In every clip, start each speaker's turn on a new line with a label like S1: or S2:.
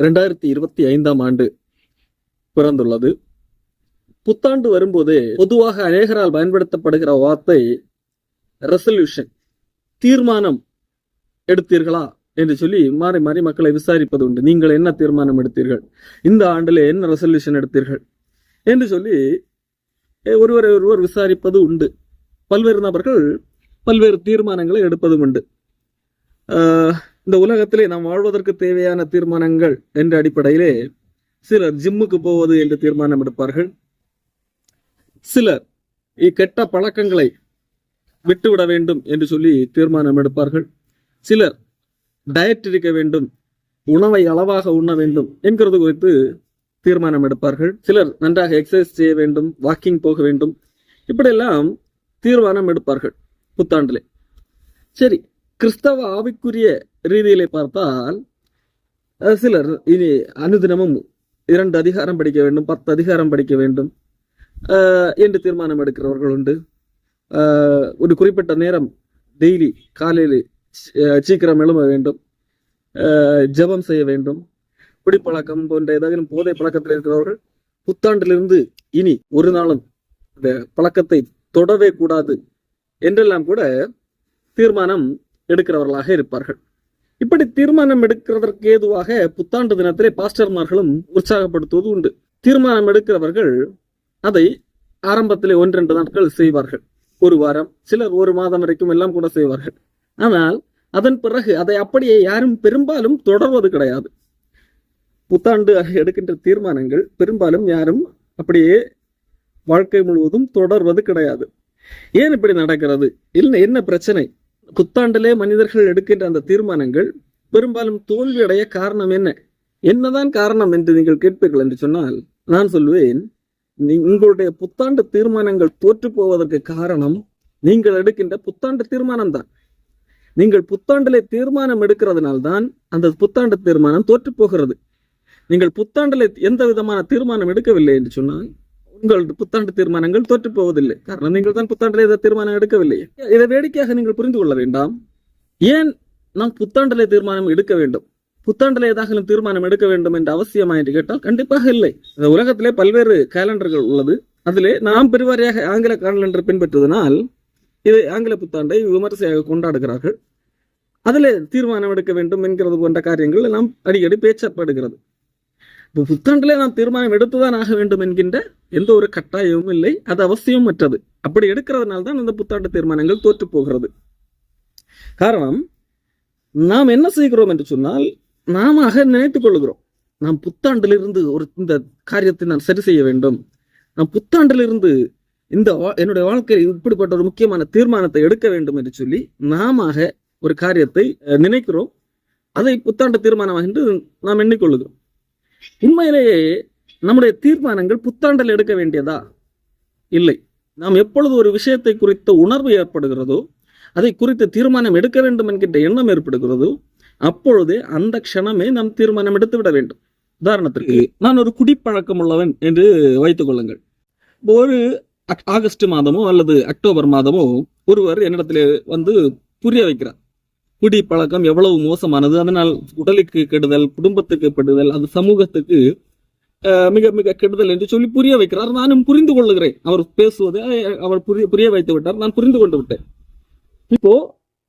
S1: இரண்டாயிரத்தி இருபத்தி ஐந்தாம் ஆண்டு பிறந்துள்ளது. புத்தாண்டு வரும்போது பொதுவாக அநேகரால் பயன்படுத்தப்படுகிற வார்த்தை ரெசல்யூஷன் தீர்மானம் எடுத்தீர்களா என்று சொல்லி மாறி மாறி மக்களை விசாரிப்பது உண்டு. நீங்கள் என்ன தீர்மானம் எடுத்தீர்கள்? இந்த ஆண்டில் என்ன ரெசல்யூஷன் எடுத்தீர்கள்? என்று சொல்லி ஒருவரை ஒருவர் விசாரிப்பது உண்டு. பல்வேறு நபர்கள் பல்வேறு தீர்மானங்களை எடுப்பதும் உண்டு. ஆஹ், இந்த உலகத்திலே நாம் வாழ்வதற்கு தேவையான தீர்மானங்கள் என்ற அடிப்படையிலே சிலர் ஜிம்முக்கு போவது என்று தீர்மானம் எடுப்பார்கள். சிலர் இக்கெட்ட பழக்கங்களை விட்டுவிட வேண்டும் என்று சொல்லி தீர்மானம் எடுப்பார்கள். சிலர் டயட் இருக்க வேண்டும் உணவை அளவாக உண்ண வேண்டும் என்கிறது குறித்து தீர்மானம் எடுப்பார்கள். சிலர் நன்றாக எக்ஸசைஸ் செய்ய வேண்டும் வாக்கிங் போக வேண்டும். இப்படியெல்லாம் தீர்மானம் எடுப்பார்கள் புத்தாண்டிலே. சரி கிறிஸ்தவ ஆவிக்குரிய ரீதியிலே பார்த்தால் சிலர் இனி அனுதினமும் இரண்டு அதிகாரம் படிக்க வேண்டும் பத்து அதிகாரம் படிக்க வேண்டும் என்று தீர்மானம் எடுக்கிறவர்கள் உண்டு. ஒரு குறிப்பிட்ட நேரம் டெய்லி காலையில் சீக்கிரம் எழும்ப வேண்டும் ஜபம் செய்ய வேண்டும். குடிப்பழக்கம் போன்ற ஏதாவது போதை பழக்கத்தில் இருக்கிறவர்கள் புத்தாண்டிலிருந்து இனி ஒரு நாளும் இந்த பழக்கத்தை தொடவே கூடாது என்றெல்லாம் கூட தீர்மானம் எடுக்கிறவர்களாக இருப்பார்கள். இப்படி தீர்மானம் எடுக்கிறதற்கு ஏதுவாக புத்தாண்டு தினத்திலே பாஸ்டர்மார்களும் உற்சாகப்படுத்துவது உண்டு. தீர்மானம் எடுக்கிறவர்கள் அதை ஆரம்பத்திலே ஒன்றெண்டு நாட்கள் செய்வார்கள். ஒரு வாரம் சிலர் ஒரு மாதம் வரைக்கும் எல்லாம் கூட செய்வார்கள். ஆனால் அதன் பிறகு அதை அப்படியே யாரும் பெரும்பாலும் தொடர்வது கிடையாது. புத்தாண்டு எடுக்கின்ற தீர்மானங்கள் பெரும்பாலும் யாரும் அப்படியே வாழ்க்கை முழுவதும் தொடர்வது கிடையாது. ஏன் இப்படி நடக்கிறது? இல்லை என்ன பிரச்சனை? புத்தாண்டிலே மனிதர்கள் எடுக்கின்ற அந்த தீர்மானங்கள் பெரும்பாலும் தோல்வியடைய காரணம் என்ன? என்னதான் காரணம் என்று நீங்கள் கேட்பீர்கள் என்று சொன்னால் நான் சொல்வேன் உங்களுடைய புத்தாண்டு தீர்மானங்கள் தோற்று போவதற்கு காரணம் நீங்கள் எடுக்கின்ற புத்தாண்டு தீர்மானம் தான் நீங்கள் புத்தாண்டிலே தீர்மானம் எடுக்கிறதுனால்தான் அந்த புத்தாண்டு தீர்மானம் தோற்று போகிறது. நீங்கள் புத்தாண்டிலே எந்த விதமான தீர்மானம் எடுக்கவில்லை என்று சொன்னால் உங்கள் புத்தாண்டு தீர்மானங்கள் தோற்று போவதில்லை. காரணம் நீங்கள் தான் புத்தாண்டில் இதை தீர்மானம் எடுக்கவில்லை. இதை வேடிக்கையாக நீங்கள் புரிந்து கொள்ள வேண்டாம். ஏன் நாம் புத்தாண்டிலே தீர்மானம் எடுக்க வேண்டும்? புத்தாண்டில் ஏதாகலும் தீர்மானம் எடுக்க வேண்டும் என்ற அவசியமா என்று கேட்டால் கண்டிப்பாக இல்லை. இந்த உலகத்திலே பல்வேறு கேலண்டர்கள் உள்ளது. அதிலே நாம் பெருவாரியாக ஆங்கில கேலண்டர் பின்பற்றுவதனால் இது ஆங்கில புத்தாண்டை விமர்சையாக கொண்டாடுகிறார்கள். அதிலே தீர்மானம் எடுக்க வேண்டும் என்கிறது போன்ற காரியங்கள் நாம் அடிக்கடி பேச்சப்படுகிறது. இப்போ புத்தாண்டிலே நாம் தீர்மானம் எடுத்துதான் ஆக வேண்டும் என்கின்ற எந்த ஒரு கட்டாயமும் இல்லை. அது அவசியம் மற்றது. அப்படி எடுக்கிறதுனால தான் இந்த புத்தாண்டு தீர்மானங்கள் தோற்று போகிறது. காரணம் நாம் என்ன செய்கிறோம் என்று சொன்னால் நாம நினைத்துக் கொள்கிறோம். நாம் புத்தாண்டிலிருந்து ஒரு இந்த காரியத்தை நான் சரி செய்ய வேண்டும். நான் புத்தாண்டிலிருந்து இந்த வா- என்னுடைய வாழ்க்கையில் இப்படிப்பட்ட ஒரு முக்கியமான தீர்மானத்தை எடுக்க வேண்டும் என்று சொல்லி நாம ஒரு காரியத்தை நினைக்கிறோம். அதை புத்தாண்டு தீர்மானமாக என்று நாம் எண்ணிக்கொள்ளுகிறோம் உண்மையிலேயே நம்முடைய தீர்மானங்கள் புத்தாண்டில் எடுக்க வேண்டியதா? இல்லை. நாம் எப்பொழுது ஒரு விஷயத்தை குறித்த உணர்வு ஏற்படுகிறதோ அதை குறித்து தீர்மானம் எடுக்க வேண்டும் என்கின்ற எண்ணம் ஏற்படுகிறதோ அப்பொழுதே அந்த க்ஷணமே நாம் தீர்மானம் எடுத்து விட வேண்டும். உதாரணத்திற்கு நான் ஒரு குடிப்பழக்கம் உள்ளவன் என்று வைத்துக் கொள்ளுங்கள். ஒரு ஆகஸ்ட் மாதமோ அல்லது அக்டோபர் மாதமோ ஒருவர் என்னிடத்தில் வந்து புரிய வைக்கிறார். குடி பழக்கம் எவ்வளவு மோசமானது? அதனால் உடலுக்கு கெடுதல் குடும்பத்துக்கு கெடுதல் அது சமூகத்துக்கு மிக மிக கெடுதல் என்று சொல்லி புரிய வைக்கிறார். நானும் புரிந்து கொள்ளுகிறேன். அவர் பேசுவது அவர் புரிய புரிய வைத்து விட்டார். நான் புரிந்து கொண்டு விட்டேன். இப்போ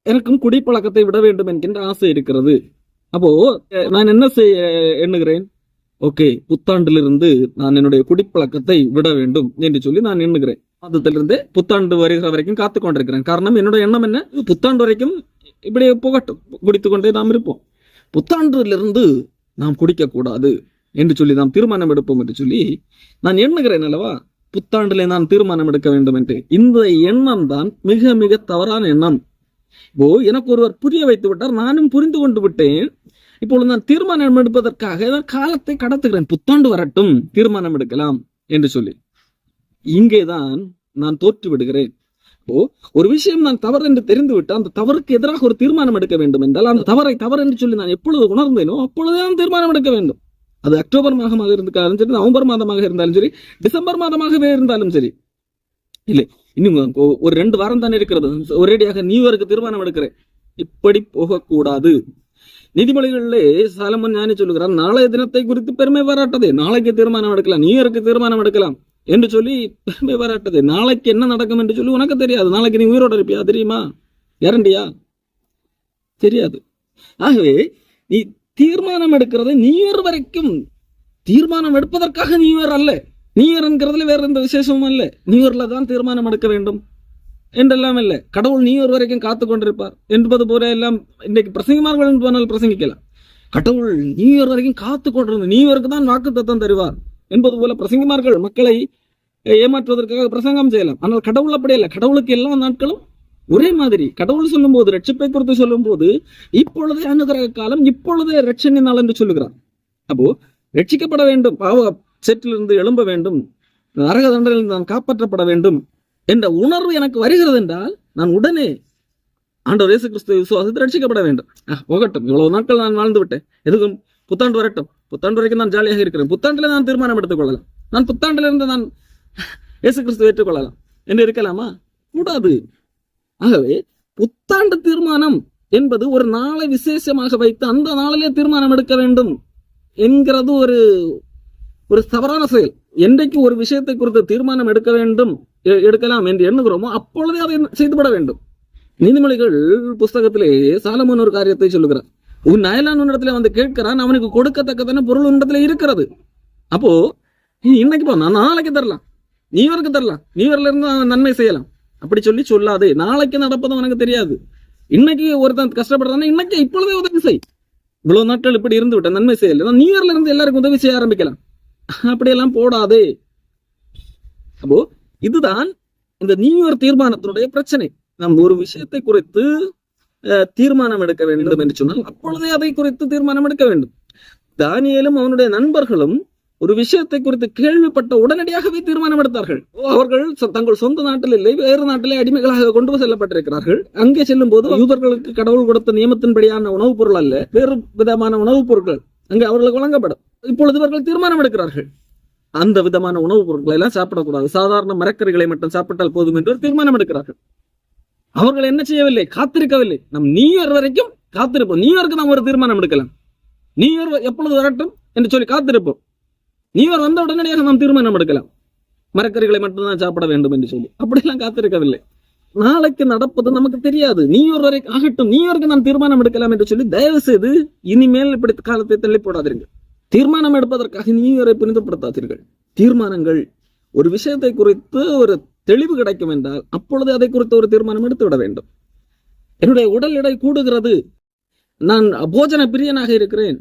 S1: எனக்கும் குடிப்பழக்கத்தை விட வேண்டும் என்கின்ற ஆசை இருக்கிறது. அப்போ நான் என்ன செய்ய எண்ணுகிறேன்? ஓகே புத்தாண்டிலிருந்து நான் என்னுடைய குடிப்பழக்கத்தை விட வேண்டும் என்று சொல்லி நான் எண்ணுகிறேன். மாதத்திலிருந்து புத்தாண்டு வருகிற வரைக்கும் காத்து கொண்டிருக்கிறேன். காரணம் என்னுடைய எண்ணம் என்ன? புத்தாண்டு வரைக்கும் இப்படியே புகட்டும். குடித்துக் கொண்டே நாம் இருப்போம். புத்தாண்டிலிருந்து நாம் குடிக்கக்கூடாது என்று சொல்லி நாம் தீர்மானம் எடுப்போம் என்று சொல்லி நான் எண்ணுகிறேன் அல்லவா? புத்தாண்டிலே நான் தீர்மானம் எடுக்க வேண்டும் என்று. இந்த எண்ணம் தான் மிக மிக தவறான எண்ணம். இப்போ எனக்கு ஒருவர் புரிய வைத்து விட்டார். நானும் புரிந்து கொண்டு விட்டேன். இப்பொழுது நான் தீர்மானம் எடுப்பதற்காக காலத்தை கடத்துகிறேன். புத்தாண்டு வரட்டும். தீர்மானம் எடுக்கலாம் என்று சொல்லி. இங்கேதான் நான் தோற்று விடுகிறேன் ஒரு விஷயம் நான் தவறு என்று தெரிந்துவிட்டால் அந்த தவறுக்கு எதிராக ஒரு தீர்மானம் எடுக்க வேண்டும் என்றால் அந்த தவறை தவறு என்று சொல்லி நான் எப்பொழுது உணர்ந்தேனோ அப்பொழுதே நான் தீர்மானம் எடுக்க வேண்டும். அது அக்டோபர் மாதமாக இருந்தாலும் சரி நவம்பர் மாதமாக இருந்தாலும் சரி டிசம்பர் மாதமாகவே இருந்தாலும் சரி. இல்லை இன்னும் ஒரு ரெண்டு வாரம் தானே இருக்கிறது. ஒரேடியாக நியூ இயருக்கு தீர்மானம் எடுக்கிறேன். இப்படி போகக்கூடாது. நீதிமொழிகளிலே சாலமன் ஞானி சொல்லுகிறார் நாளைய தினத்தை குறித்து பெருமை பாராட்டதே. நாளைக்கு தீர்மானம் எடுக்கலாம் நியூ இயருக்கு தீர்மானம் எடுக்கலாம். என்று சொல்லி பெருமை பாராட்டதே. நாளைக்கு என்ன நடக்கும் என்று சொல்லி உனக்கு தெரியாது. நாளைக்கு நீ உயிரோட இருப்பியா? தெரியுமா? கேரண்டியா தெரியாது. ஆகவே நீ தீர்மானம் எடுக்கிறது நீயர் வரைக்கும். தீர்மானம் எடுப்பதற்காக நீயர் அல்ல. நீயர் என்கிறதுல வேற எந்த விசேஷமும் அல்ல. நியூ தான் தீர்மானம் எடுக்க வேண்டும் என்றெல்லாம் இல்லை. கடவுள் நீயர் வரைக்கும் காத்து கொண்டிருப்பார் என்பது போல எல்லாம் இன்னைக்கு பிரசங்கிமார்கள் என்று போனால் பிரசங்கிக்கலாம். கடவுள் நியூ இயர் வரைக்கும் காத்து கொண்டிருந்த நியூ இயருக்கு தான் வாக்கு தத்தம் தருவார். என்பது போல பிரசங்கிமார்கள் மக்களை ஏமாற்றுவதற்காக பிரசங்கம் செய்யலாம். ஆனால் கடவுள் அப்படி இல்லை கடவுளுக்கு எல்லா நாட்களும் ஒரே மாதிரி. கடவுள் சொல்லும்போது ரட்சிப்பை குறித்து சொல்லும்போது இப்பொழுதே அனுகிரக காலம் இப்பொழுதே ரட்சணி நாள் என்று சொல்லுகிறார். அப்போ ரட்சிக்கப்பட வேண்டும் பாவ செட்டிலிருந்து எழும்ப வேண்டும் நரக தண்டனையில் நான் காப்பாற்றப்பட வேண்டும் என்ற உணர்வு எனக்கு வருகிறது என்றால் நான் உடனே ஆண்டவர் இயேசு கிறிஸ்துவை விசுவாசத்தை ரட்சிக்கப்பட வேண்டும். போகட்டும். இவ்வளவு நாட்கள் நான் வாழ்ந்து விட்டேன். எதுக்கும் புத்தாண்டு வரட்டும். புத்தாண்டு வரைக்கும் நான் ஜாலியாக இருக்கிறேன். புத்தாண்டில் நான் தீர்மானம் எடுத்துக்கொள்ளலாம். நான் புத்தாண்டிலிருந்து நான் இயேசு கிறிஸ்து ஏற்றுக்கொள்ளலாம். என்று இருக்கலாமா? கூடாது ஆகவே புத்தாண்டு தீர்மானம் என்பது ஒரு நாளை விசேஷமாக வைத்து அந்த நாளிலே தீர்மானம் எடுக்க வேண்டும் என்கிறது ஒரு ஒரு தவறான செயல். என்றைக்கு ஒரு விஷயத்தை குறித்து தீர்மானம் எடுக்க வேண்டும் எடுக்கலாம் என்று எண்ணுகிறோமோ அப்பொழுதே அதை செய்துபட வேண்டும். நீதிமொழிகள் புஸ்தகத்திலே சாலமோன் ஒரு காரியத்தை சொல்லுகிறார். உன் அயலான் உன்னிடத்துல வந்து கேட்கிறான் அவனுக்கு கொடுக்கத்தக்கதான பொருள் உன்னிடத்துல இருக்கிறது. அப்போ இன்னைக்கு போ நான் நாளைக்கு தரலாம். நீ வரைக்கும் தரலாம். நீ வரல இருந்து அவன் நன்மை செய்யலாம். அப்படி சொல்லி சொல்லாதே. நாளைக்கு நடப்பதும் உனக்கு தெரியாது. இன்னைக்கு ஒருத்தன் கஷ்டப்படுறான்னா இன்னைக்கு இப்பொழுதே உதவி செய். இவ்வளவு நாட்கள் இப்படி இருந்து விட்ட நன்மை செய்யல. நியூ இயர்ல இருந்து எல்லாருக்கும் உதவி செய்ய ஆரம்பிக்கலாம். அப்படியெல்லாம் போடாதே. அப்போ இதுதான் இந்த நியூ இயர் தீர்மானத்தினுடைய பிரச்சனை. நம் ஒரு விஷயத்தை குறித்து தீர்மானம் எடுக்க வேண்டும் என்று சொன்னால் அப்பொழுதே அதை குறித்து தீர்மானம் எடுக்க வேண்டும். தானியலும் அவனுடைய நண்பர்களும் ஒரு விஷயத்தை குறித்து கேள்விப்பட்ட உடனடியாகவே தீர்மானம் எடுத்தார்கள். அவர்கள் தங்கள் சொந்த நாட்டில் இல்லை வேறு நாட்டிலே அடிமைகளாக கொண்டு செல்லப்பட்டிருக்கிறார்கள். அங்கே செல்லும் போது யூதர்களுக்கு கடவுள் கொடுத்த நியமத்தின்படியான உணவுப் பொருள் அல்ல வேறு விதமான உணவுப் பொருட்கள் அங்கே அவர்களுக்கு வழங்கப்படும். இப்பொழுது இவர்கள் தீர்மானம் எடுக்கிறார்கள். அந்த விதமான உணவுப் பொருட்களை எல்லாம் சாப்பிடக்கூடாது. சாதாரண மரக்கறிகளை மட்டும் சாப்பிட்டால் போதும் என்று தீர்மானம் எடுக்கிறார்கள். அவர்கள் என்ன செய்யவில்லை? காத்திருக்கவில்லை. நம் நியூ இயர் வரைக்கும் காத்திருப்போம். நியூ இயருக்கு நாம் ஒரு தீர்மானம் எடுக்கலாம். நியூ இயர் எப்பொழுது வரட்டும் என்று சொல்லி காத்திருப்போம். நியூ இயர் வந்த உடனடியாக நாம் தீர்மானம் எடுக்கலாம். மரக்கறிகளை மட்டும்தான் சாப்பிட வேண்டும் என்று சொல்லி. அப்படிலாம் காத்திருக்கவில்லை. நாளைக்கு நடப்பது நமக்கு தெரியாது. நீ ஒரு வரை ஆகட்டும். நீ இயருக்கு நாம் தீர்மானம் எடுக்கலாம் என்று சொல்லி தயவு செய்து இனிமேல் இப்படி காலத்தை தள்ளி போடாதீர்கள். தீர்மானம் எடுப்பதற்காக நீ இயரை புனிதப்படுத்தாதீர்கள். தீர்மானங்கள் ஒரு விஷயத்தை குறித்து ஒரு தெளிவு கிடைக்கும் என்றால் அப்பொழுது அதை குறித்து ஒரு தீர்மானம் எடுத்து விட வேண்டும். என்னுடைய உடல் எடை கூடுகிறது. நான் போஜன பிரியனாக இருக்கிறேன்.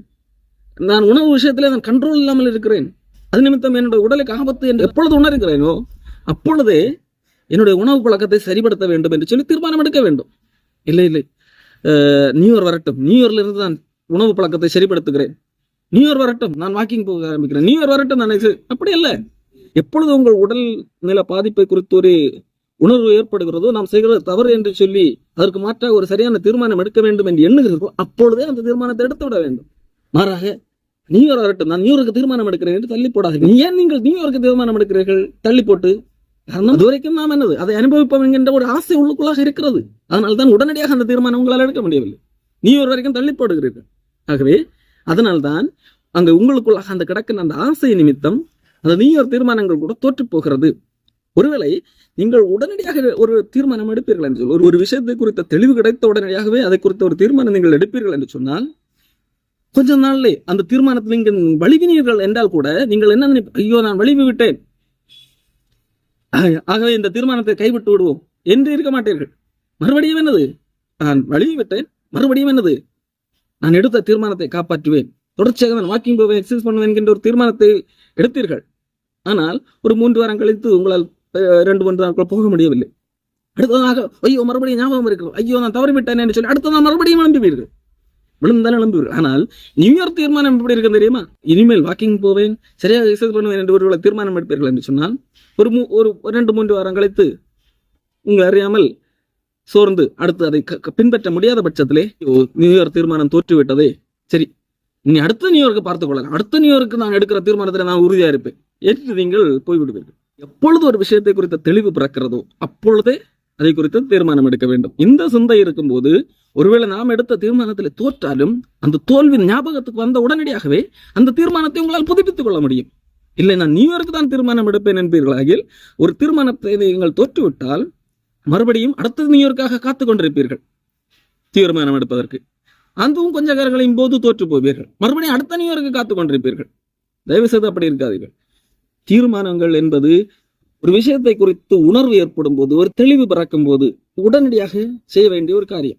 S1: நான் உணவு விஷயத்திலே நான் கண்ட்ரோல் இல்லாமல் இருக்கிறேன். அது நிமித்தம் என்னுடைய உடலுக்கு ஆபத்து என்று எப்பொழுது உணர்கிறேனோ அப்பொழுதே என்னுடைய உணவு பழக்கத்தை சரிப்படுத்த வேண்டும் என்று சொல்லி தீர்மானம் எடுக்க வேண்டும். இல்லை இல்லை. நியூ இயர் வரட்டும். நியூ இயர்ல இருந்து நான் உணவு பழக்கத்தை சரிப்படுத்துகிறேன். நியூ இயர் வரட்டும். நான் வாக்கிங் போக ஆரம்பிக்கிறேன். நியூ இயர் வரட்டும் நான் அப்படி இல்லை எப்பொழுது உங்கள் உடல் நில பாதிப்பை குறித்து ஒரு உணர்வு ஏற்படுகிறதோ நாம் செய்கிறது தவறு என்று சொல்லி அதற்கு மாற்றாக ஒரு சரியான தீர்மானம் எடுக்க வேண்டும் என்று எண்ணுகிறதோ அப்பொழுதே அந்த தீர்மானத்தை எடுத்து விட வேண்டும். மாறாக நியூயார்க் வரட்டும் நான் நியூயார்க்கு தீர்மானம் எடுக்கிறேன் என்று தள்ளி போடாதீர்கள். ஏன் நீங்கள் நியூயார்க்கு தீர்மானம் எடுக்கிறீர்கள்? தள்ளி போட்டு. காரணம் அதுவரைக்கும் நாம் என்னது? அதை அனுபவிப்போம் என்கின்ற ஒரு ஆசை உள்ளுக்குள்ளாக இருக்கிறது. அதனால தான் உடனடியாக அந்த தீர்மானம் உங்களால் எடுக்க முடியவில்லை. நியூயார்க் வரைக்கும் தள்ளி போடுகிறீர்கள். ஆகவே அதனால்தான் அங்க உங்களுக்குள்ளாக அந்த கிடக்கிற அந்த ஆசை நிமித்தம் அந்த நியூ தீர்மானங்கள் கூட தோற்று போகிறது. ஒருவேளை நீங்கள் உடனடியாக ஒரு தீர்மானம் எடுப்பீர்கள் என்று சொல்லி ஒரு ஒரு விஷயத்தை குறித்த தெளிவு கிடைத்த உடனடியாகவே அதை குறித்த ஒரு தீர்மானம் நீங்கள் எடுப்பீர்கள் என்று சொன்னால் கொஞ்ச நாள்லே அந்த தீர்மானத்தில் நீங்கள் வழிவினீர்கள் என்றால் கூட நீங்கள் என்ன நினைப்ப ஐயோ நான் வழிவு விட்டேன். ஆக- ஆகவே இந்த தீர்மானத்தை கைவிட்டு விடுவோம் என்று இருக்க மாட்டீர்கள். மறுபடியும் என்னது? நான் வழிவு விட்டேன். மறுபடியும் என்னது? நான் எடுத்த தீர்மானத்தை காப்பாற்றுவேன். தொடர்ச்சியாக நான் வாக்கிங் போவேன் எக்ஸசைஸ் பண்ணுவேன் என்கின்ற ஒரு தீர்மானத்தை எடுத்தீர்கள். ஆனால் ஒரு மூன்று வாரம் கழித்து உங்களால் ரெண்டு மூன்று நாட்கள் போக முடியவில்லை. அடுத்ததாக ஐயோ மறுபடியும் ஞாபகம் இருக்கிறது. ஐயோ நான் தவறிவிட்டேன் என்று சொல்லி அடுத்த நாள் மறுபடியும் எழும்புவீர்கள். விழுந்தாலும் எழும்புவீர்கள். ஆனால் நியூ இயர் தீர்மானம் எப்படி இருக்கு தெரியுமா? இனிமேல் வாக்கிங் போவேன் சரியாக எக்ஸசைஸ் பண்ணுவேன் என்று ஒருவேளை தீர்மானம் எடுப்பீர்கள் என்று சொன்னால் ஒரு மூ ஒரு ரெண்டு மூன்று வாரம் கழித்து உங்கள் அறியாமல் சோர்ந்து அடுத்து அதை க- பின்பற்ற முடியாத பட்சத்திலே ஐயோ, நியூ இயர் தீர்மானம் தோற்றுவிட்டதே. சரி நீ அடுத்த நியூ இயர்க்கு பார்த்துக் கொள்ளலாம். அடுத்த நியூ இயர்க்கு நான் எடுக்கிற தீர்மானத்தில் நான் உறுதியா இருப்பேன். என்று நீங்கள் போய்விடுவீர்கள். எப்பொழுது ஒரு விஷயத்தை குறித்த தெளிவு பிறக்கிறதோ அப்பொழுதே அதை குறித்து தீர்மானம் எடுக்க வேண்டும். இந்த சிந்தை இருக்கும்போது ஒருவேளை நாம் எடுத்த தீர்மானத்தில் தோற்றாலும் அந்த தோல்வி ஞாபகத்துக்கு வந்த உடனடியாகவே அந்த தீர்மானத்தை உங்களால் புதுப்பித்துக் கொள்ள முடியும். இல்லை நான் நியூயார்க்கு தான் தீர்மானம் எடுப்பேன் என்பீர்களாகில் ஒரு தீர்மானத்தை நீங்கள் தோற்றுவிட்டால் மறுபடியும் அடுத்தது நியூயார்க்காக காத்து கொண்டிருப்பீர்கள் தீர்மானம் எடுப்பதற்கு. அதுவும் கொஞ்ச காலங்களின் போது தோற்று போவீர்கள். மறுபடியும் அடுத்த நியூயார்க்கு காத்து கொண்டிருப்பீர்கள். தயவு செய்து அப்படி இருக்காதீர்கள். தீர்மானங்கள் என்பது ஒரு விஷயத்தை குறித்து உணர்வு ஏற்படும் போது ஒரு தெளிவு பிறக்கும் போது உடனடியாக செய்ய வேண்டிய ஒரு காரியம்.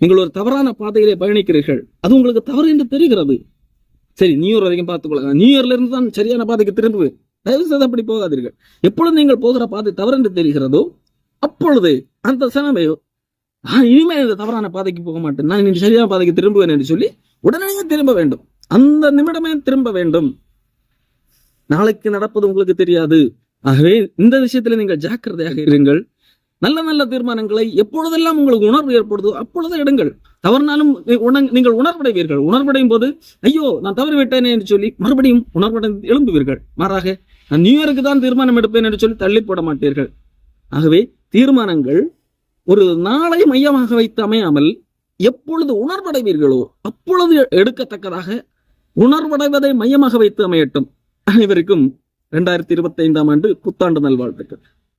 S1: நீங்கள் ஒரு தவறான பாதையிலே பயணிக்கிறீர்கள். அது உங்களுக்கு தவறு என்று தெரிகிறது. சரி நியூ இயர் வரைக்கும் பார்த்துக் நியூ இயர்ல இருந்து தான் சரியான பாதைக்கு திரும்புவேன் தயவு செய்து அப்படி போகாதீர்கள். எப்பொழுது நீங்கள் போகிற பாதை தவறு என்று தெரிகிறதோ அப்பொழுது அந்த சனமே நான் இனிமே இந்த தவறான பாதைக்கு போக மாட்டேன். நான் இனி சரியான பாதைக்கு திரும்புவேன் என்று சொல்லி உடனடியாக திரும்ப வேண்டும். அந்த நிமிடமே திரும்ப வேண்டும். நாளைக்கு நடப்பது உங்களுக்கு தெரியாது. ஆகவே இந்த விஷயத்துல நீங்கள் ஜாக்கிரதையாக இருங்கள். நல்ல நல்ல தீர்மானங்களை எப்பொழுதெல்லாம் உங்களுக்கு உணர்வு ஏற்படுதோ அப்பொழுது எடுங்கள். தவறினாலும் நீங்கள் உணர்வடைவீர்கள். உணர்வடையும் போது ஐயோ நான் தவறு விட்டேனே என்று சொல்லி மறுபடியும் உணர்வடைந்து எழும்புவீர்கள். மாறாக நான் நியூ இயருக்கு தான் தீர்மானம் எடுப்பேன் என்று சொல்லி தள்ளி போட மாட்டீர்கள். ஆகவே தீர்மானங்கள் ஒரு நாளை மையமாக வைத்து அமையாமல் எப்பொழுது உணர்வடைவீர்களோ அப்பொழுது எடுக்கத்தக்கதாக உணர்வடைவதை மையமாக வைத்து அமையட்டும். அனைவருக்கும் இரண்டாயிரத்தி இருபத்தி ஐந்தாம் ஆண்டு புத்தாண்டு நல்வாழ்த்துக்கள்.